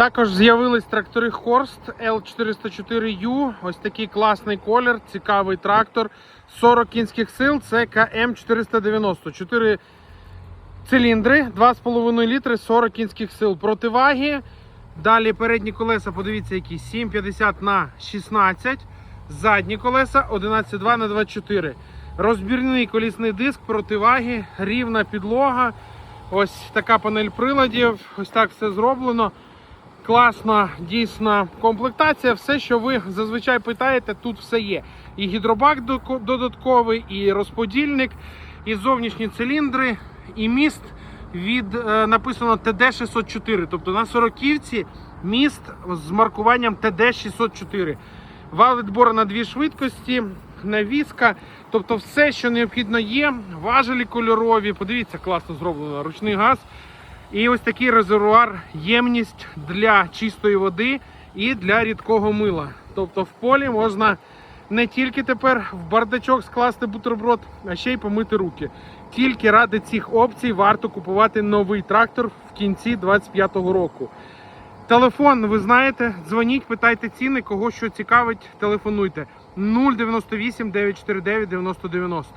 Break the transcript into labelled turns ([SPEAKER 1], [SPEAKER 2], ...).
[SPEAKER 1] Також з'явились трактори Хорст L404U. Ось такий класний колір, цікавий трактор. 40 кінських сил. Це КМ 490. 4 циліндри, 2,5 літри, 40 кінських сил. Противаги. Далі передні колеса, подивіться, які 7,50 на 16. Задні колеса 11,2 на 24. Розбірний колісний диск, противаги, рівна підлога. Ось така панель приладів. Ось так все зроблено. Класна, дійсна комплектація. Все, що ви зазвичай питаєте, тут все є. І гідробак додатковий, і розподільник, і зовнішні циліндри, і міст від е, написано ТД-604. Тобто на сороківці міст з маркуванням ТД-604. Вал на дві швидкості, навіска. Тобто все, що необхідно є. Важелі кольорові. Подивіться, класно зроблено. Ручний газ. І ось такий резервуар, ємність для чистої води і для рідкого мила. Тобто в полі можна не тільки тепер в бардачок скласти бутерброд, а ще й помити руки. Тільки ради цих опцій варто купувати новий трактор в кінці 2025 року. Телефон, ви знаєте, дзвоніть, питайте ціни, кого що цікавить, телефонуйте 098 949 9090.